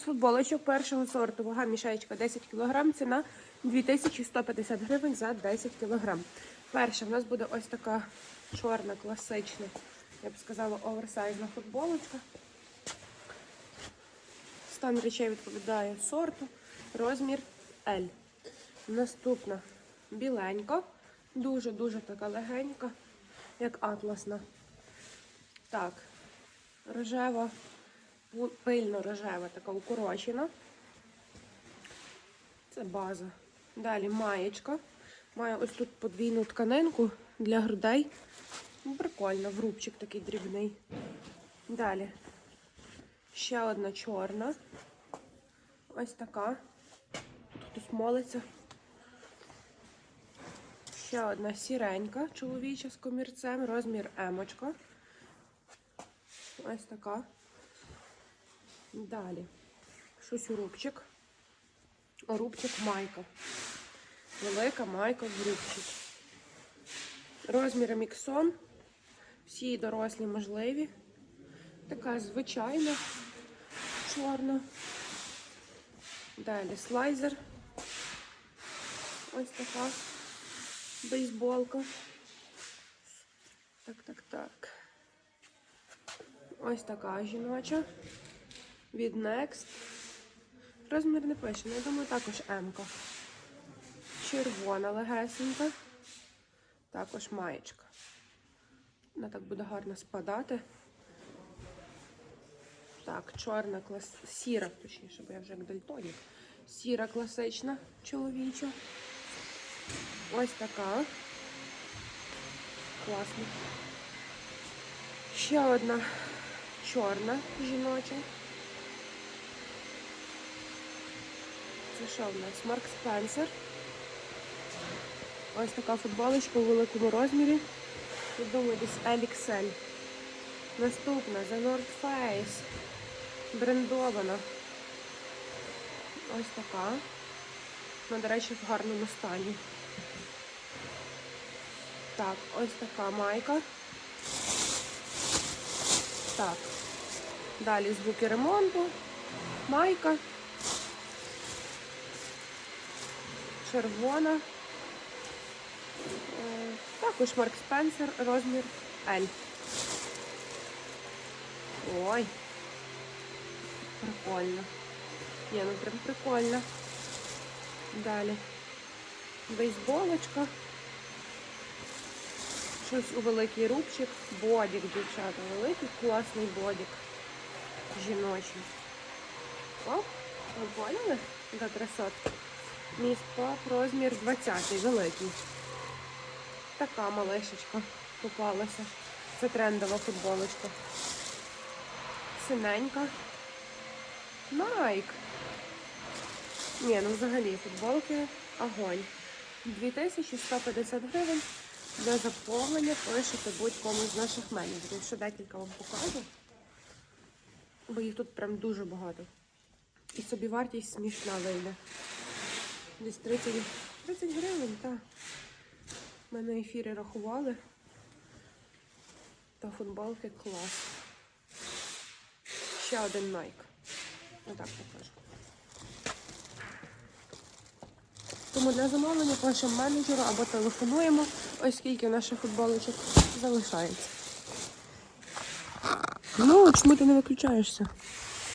Футболочок першого сорту. Вага мішаєчка 10 кг, ціна 2150 гривень за 10 кг. Перша в нас буде ось така чорна, класична, я б сказала, оверсайзна футболочка. Стан речей відповідає сорту, розмір L. Наступна біленька, дуже-дуже така легенька, як атласна. Так, рожева, пу- пильно-рожева, така укорочена. Це база. Далі маєчка. Має ось тут подвійну тканинку для грудей. Ну, Прикольно, врубчик такий дрібний. Далі. Ще одна чорна. Ось така. Тут хтось молиться. Ще одна сіренька, чоловіча з комірцем, розмір емочка. Ось така. Далі. Щось у рубчик. Рубчик майка. Велика майка в рубчик. Розміри міксон. Всі дорослі можливі. Така звичайна, чорна. Далі слайзер. Ось така бейсболка. Так, так, так. Ось така жіноча. Від Next. Розмір не пише, ну, я думаю, також М-ка. Червона легесенька. Також маєчка. Вона так буде гарно спадати. Так, чорна клас... сіра, точніше, бо я вже як дальтонік. Сіра класична чоловіча. Ось така. Класно. Ще одна чорна жіноча. Це що в нас? Марк Спенсер. Ось така футболочка у великому розмірі. Я думаю, десь LXL. Наступна The North Face. Брендована. Ось така. Вона, до речі, в гарному стані. Так, ось така майка. Так. Далі звуки ремонту. Майка. Червона. Е, Також Марк Спенсер, розмір L. Ой. Прикольно. Ні, ну прям прикольно. Далі. Бейсболочка. Щось у великий рубчик. Бодік, дівчата. Великий класний бодік. Жіночий. О, ви поняли? До красотки. Мій розмір 20 великий. Така малишечка попалася. Це трендова футболочка. Синенька. Найк. Ні, ну взагалі футболки огонь. 2150 гривень. Для заповнення пишете будь-кому з наших менеджерів. Ще декілька вам покажу. Бо їх тут прям дуже багато. І собівартість смішна вийде. Десь 30, 30 гривень, так. Ми на ефірі рахували. Та футболки клас. Ще один Nike. Отак покажу. Тому для замовлення пишемо менеджеру або телефонуємо, ось скільки наших футболочок залишається. Ну, чому ти не виключаєшся?